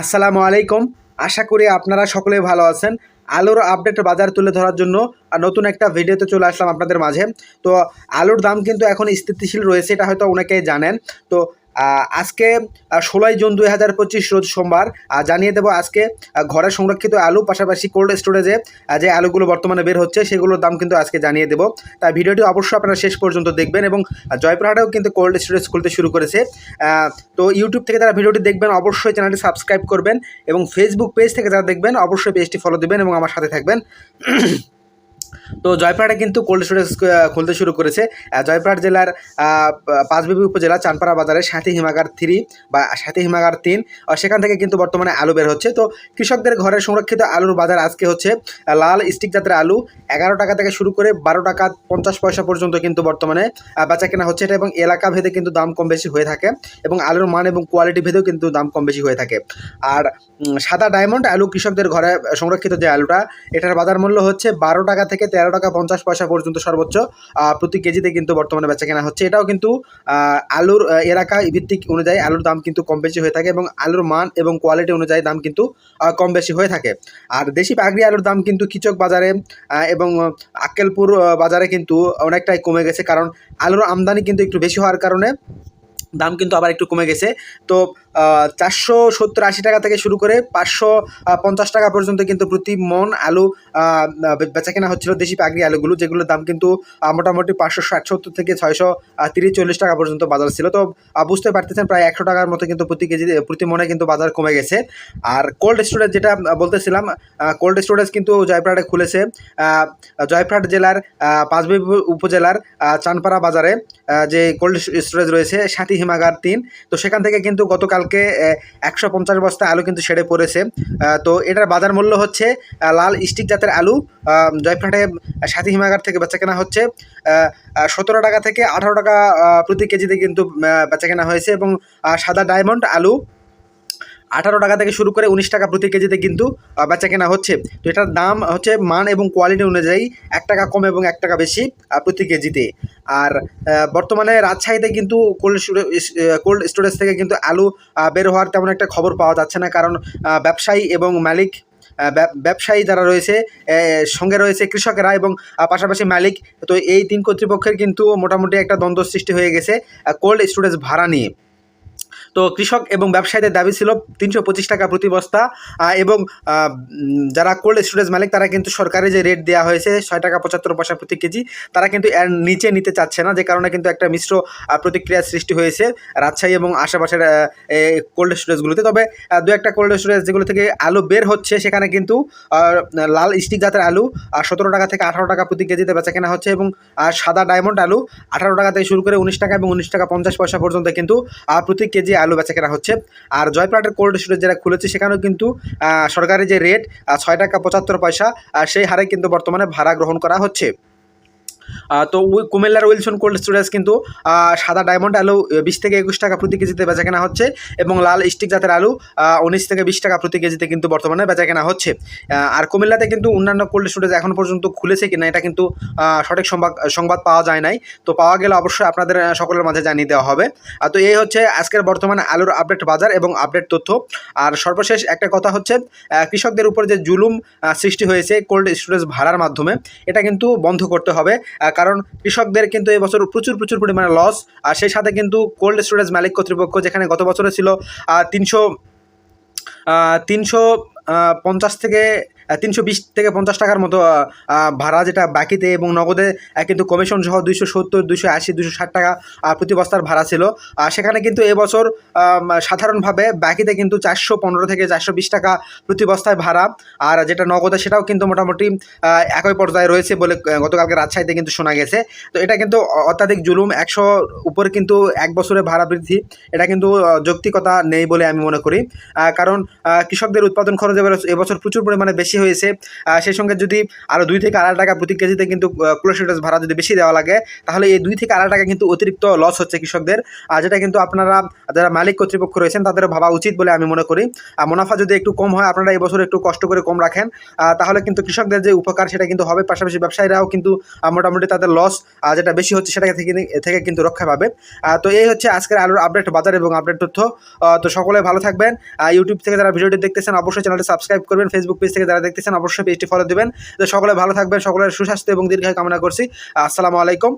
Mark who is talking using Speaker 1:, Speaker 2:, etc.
Speaker 1: আসসালামু আলাইকুম। আশা করি আপনারা সকলে ভালো আছেন। আলুর আপডেট বাজার তুলে ধরার জন্য নতুন একটা ভিডিওতে চলে আসলাম আপনাদের মাঝে। তো আলুর দাম কিন্তু এখন স্থিতিশীল রয়েছে, এটা হয়তো অনেকেই জানেন। তো আজকে ষোলোই জুন দুই হাজার পঁচিশ রোজ সোমবার জানিয়ে দেবো আজকে ঘরে সংরক্ষিত আলু, পাশাপাশি কোল্ড স্টোরেজে যে আলুগুলো বর্তমানে বের হচ্ছে, সেগুলোর দাম কিন্তু আজকে জানিয়ে দেবো। তাই ভিডিওটি অবশ্যই আপনারা শেষ পর্যন্ত দেখবেন এবং জয়পুরহাটেও কিন্তু কোল্ড স্টোরেজ খুলতে শুরু করেছে। তো ইউটিউব থেকে যারা ভিডিওটি দেখবেন, অবশ্যই চ্যানেলটি সাবস্ক্রাইব করবেন এবং ফেসবুক পেজ থেকে যারা দেখবেন, অবশ্যই পেজটি ফলো দেবেন এবং আমার সাথে থাকবেন। তো জয়পুরহাটে কিন্তু কোল্ড স্টোরেজ খুলতে শুরু করেছে। জয়পুরহাট জেলার পাঁচবিবি উপজেলা, চানপাড়া বাজারে সাথী হিমাগার থ্রি বা সাথী হিমাগার তিন। সেখান থেকে কিন্তু বর্তমানে আলু বের হচ্ছে। তো কৃষকদের ঘরে সংরক্ষিত আলুর বাজার আজকে হচ্ছে লাল স্টিক জাতের আলু। এগারো টাকা থেকে শুরু করে বারো টাকা পঞ্চাশ পয়সা পর্যন্ত কিন্তু বর্তমানে বেচা কেনা হচ্ছে এটা এবং এলাকা ভেদে কিন্তু দাম কম বেশি হয়ে থাকে এবং আলুর মান এবং কোয়ালিটি ভেদেও কিন্তু দাম কম বেশি হয়ে থাকে। আর সাদা ডায়মন্ড আলু কৃষকদের ঘরে সংরক্ষিত যে আলুটা, এটার বাজার মূল্য হচ্ছে বারো টাকা থেকে তেরো টাকা পঞ্চাশ পয়সা পর্যন্ত সর্বোচ্চ প্রতি কেজিতে কিন্তু বর্তমানে বেচা কেনা হচ্ছে। এটাও কিন্তু আলুর এলাকা ভিত্তিক অনুযায়ী আলুর দাম কিন্তু কম বেশি হয়ে থাকে এবং আলুর মান এবং কোয়ালিটি অনুযায়ী দাম কিন্তু কম বেশি হয়ে থাকে। আর দেশি পাগড়ি আলুর দাম কিন্তু কিচক বাজারে এবং আক্কেলপুর বাজারে কিন্তু অনেকটাই কমে গেছে। কারণ আলুর আমদানি কিন্তু একটু বেশি হওয়ার কারণে দাম কিন্তু আবার একটু কমে গেছে। তো চারশো সত্তর আশি টাকা থেকে শুরু করে পাঁচশো পঞ্চাশ টাকা পর্যন্ত কিন্তু প্রতি মন আলু বেচা কেনা হচ্ছিল দেশি পাগড়ি আলুগুলো যেগুলোর দাম কিন্তু মোটামুটি পাঁচশো ষাট সত্তর থেকে ছয়শো তিরিশ চল্লিশ টাকা পর্যন্ত বাজার ছিল। তো বুঝতে পারতেছেন প্রায় একশো টাকার মতো কিন্তু প্রতি কেজি প্রতি মনে কিন্তু বাজার কমে গেছে। আর কোল্ড স্টোরেজ যেটা বলতেছিলাম কোল্ড স্টোরেজ কিন্তু জয়পুরহাটে খুলেছে। আহ, জয়পুরহাট জেলার আহ, পাঁচবিবি উপজেলার চানপাড়া বাজারে যে কোল্ড স্টোরেজ রয়েছে সাথী হিমাগার তিন। তো সেখান থেকে কিন্তু গতকালকে একশো পঞ্চাশ বস্তা আলু কিন্তু সেরে পড়েছে। তো এটার বাজার মূল্য হচ্ছে লাল স্টিক জাতের আলু জয়ফ্রাটে সাথী হিমাগার থেকে বেচা কেনা হচ্ছে। সতেরো টাকা থেকে আঠারো টাকা প্রতি কেজিতে কিন্তু বেচা কেনা হয়েছে এবং সাদা ডায়মন্ড আলু আঠারো টাকা থেকে শুরু করে উনিশ টাকা প্রতি কেজিতে কিন্তু বেচা কেনা হচ্ছে। তো এটার দাম হচ্ছে মান এবং কোয়ালিটি অনুযায়ী এক টাকা কম এবং এক টাকা বেশি প্রতি কেজিতে। আর বর্তমানে রাজশাহীতে কিন্তু কোল্ড কোল্ড স্টোরেজ থেকে কিন্তু আলু বের হওয়ার তেমন একটা খবর পাওয়া যাচ্ছে না কারণ ব্যবসায়ী এবং মালিক ব্যবসায়ী যারা রয়েছে সঙ্গে রয়েছে কৃষকেরা এবং পাশাপাশি মালিক। তো এই তিন কর্তৃপক্ষের কিন্তু মোটামুটি একটা দ্বন্দ্ব সৃষ্টি হয়ে গেছে কোল্ড স্টোরেজ ভাড়া নিয়ে। তো কৃষক এবং ব্যবসায়ীদের দাবি ছিল তিনশো পঁচিশ টাকা প্রতি বস্তা এবং যারা কোল্ড স্টোরেজ মালিক তারা কিন্তু সরকারি যে রেট দেওয়া হয়েছে ছয় টাকা পঁচাত্তর পয়সা প্রতি কেজি, তারা কিন্তু এর নিচে নিতে চাচ্ছে না, যে কারণে কিন্তু একটা মিশ্র প্রতিক্রিয়ার সৃষ্টি হয়েছে রাজশাহী এবং আশেপাশের কোল্ড স্টোরেজগুলোতে তবে দু একটা কোল্ড স্টোরেজ যেগুলো থেকে আলু বের হচ্ছে, সেখানে কিন্তু লাল স্টিক জাতের আলু সতেরো টাকা থেকে আঠারো টাকা প্রতি কেজিতে বেচা কেনা হচ্ছে এবং সাদা ডায়মন্ড আলু, আঠারো টাকা থেকে শুরু করে উনিশ টাকা এবং উনিশ টাকা পঞ্চাশ পয়সা পর্যন্ত কিন্তু প্রতি কেজি আলু বেচা কেনা হচ্ছে। আর জয়প্রাটের কোল্ড স্টোরেজ যারা খুলেছে, সেখানেও কিন্তু সরকারি যে রেট ছয় টাকা পঁচাত্তর পয়সা সেই হারে কিন্তু বর্তমানে ভাড়া গ্রহণ করা হচ্ছে। তো ওই কুমিল্লার উইলসন কোল্ড স্টোরেজ কিন্তু সাদা ডায়মন্ড আলু বিশ থেকে একুশ টাকা প্রতি কেজিতে বেচা কেনা হচ্ছে এবং লাল স্টিক জাতের আলু উনিশ থেকে বিশ টাকা প্রতি কেজিতে কিন্তু বর্তমানে বেচা কেনা হচ্ছে। আর কুমিল্লাতে কিন্তু অন্যান্য কোল্ড স্টোরেজ এখন পর্যন্ত খুলেছে কিনা, এটা কিন্তু সঠিক সংবাদ সংবাদ পাওয়া যায় নাই। তো পাওয়া গেলে অবশ্যই আপনাদের সকলের মাঝে জানিয়ে দেওয়া হবে। তো এই হচ্ছে আজকের বর্তমানে আলুর আপডেট বাজার এবং আপডেট তথ্য। আর সর্বশেষ একটা কথা হচ্ছে কৃষকদের উপর যে জুলুম সৃষ্টি হয়েছে কোল্ড স্টোরেজ ভাড়ার মাধ্যমে, এটা কিন্তু বন্ধ করতে হবে। কারণ কৃষকদের কিন্তু এবছর প্রচুর প্রচুর পরিমাণে লস আর সেই সাথে কিন্তু কোল্ড স্টোরেজ মালিক কর্তৃপক্ষ, যেখানে গত বছরে ছিল তিনশো তিনশো পঞ্চাশ থেকে তিনশো বিশ থেকে পঞ্চাশ টাকার মতো ভাড়া যেটা বাকিতে এবং নগদে কিন্তু কমিশন সহ দুইশো সত্তর, দুইশো আশি দুশো ষাট টাকা প্রতি বস্তার ভাড়া ছিল। সেখানে কিন্তু এবছর সাধারণভাবে বাকিতে কিন্তু চারশো পনেরো থেকে চারশো বিশ টাকা প্রতি বস্তায় ভাড়া। আর যেটা নগদে সেটাও কিন্তু মোটামুটি একই পর্যায়ে রয়েছে বলে গতকালকে রাজশাহীতে কিন্তু শোনা গেছে। তো এটা কিন্তু অত্যাধিক জুলুম, একশো উপরে কিন্তু এক বছরে ভাড়া বৃদ্ধি। এটা কিন্তু যৌক্তিকতা নেই বলে আমি মনে করি। কারণ কৃষকদের উৎপাদন খরচ এবছর প্রচুর পরিমাণে বেশি হয়েছে। সেই সঙ্গে যদি আরও দুই থেকে আড়াই টাকা প্রতি কেজিতে কিন্তু ক্লোসিটাস ভাড়া যদি বেশি দেওয়া লাগে, তাহলে এই দুই থেকে আড়াই টাকা কিন্তু অতিরিক্ত লস হচ্ছে কৃষকদের। আর যেটা কিন্তু আপনারা, যারা মালিক কর্তৃপক্ষ রয়েছেন তাদের ভাবা উচিত বলে আমি মনে করি। মুনাফা যদি একটু কম হয়, আপনারা এই বছর একটু কষ্ট করে কম রাখেন। তাহলে কিন্তু কৃষকদের যে উপকার, সেটা কিন্তু হবে। পাশাপাশি ব্যবসায়ীরাও কিন্তু মোটামুটি তাদের লস যেটা বেশি হচ্ছে সেটা থেকে থেকে কিন্তু রক্ষা পাবে। তো এই হচ্ছে আজকের আলুর আপডেট বাজার এবং আপডেট তথ্য। তো সকলে ভালো থাকবেন। ইউটিউব থেকে যারা ভিডিওটি দেখতেছেন, অবশ্যই চ্যানেলটি সাবস্ক্রাইব করবেন। ফেসবুক পেজ থেকে যারা দেখতেছেন, অবশ্যই পেজটি ফলো দেবেন। সকলে ভালো থাকবেন, সকলের সুস্বাস্থ্য এবং দীর্ঘায় কামনা করছি। আসসালামু আলাইকুম।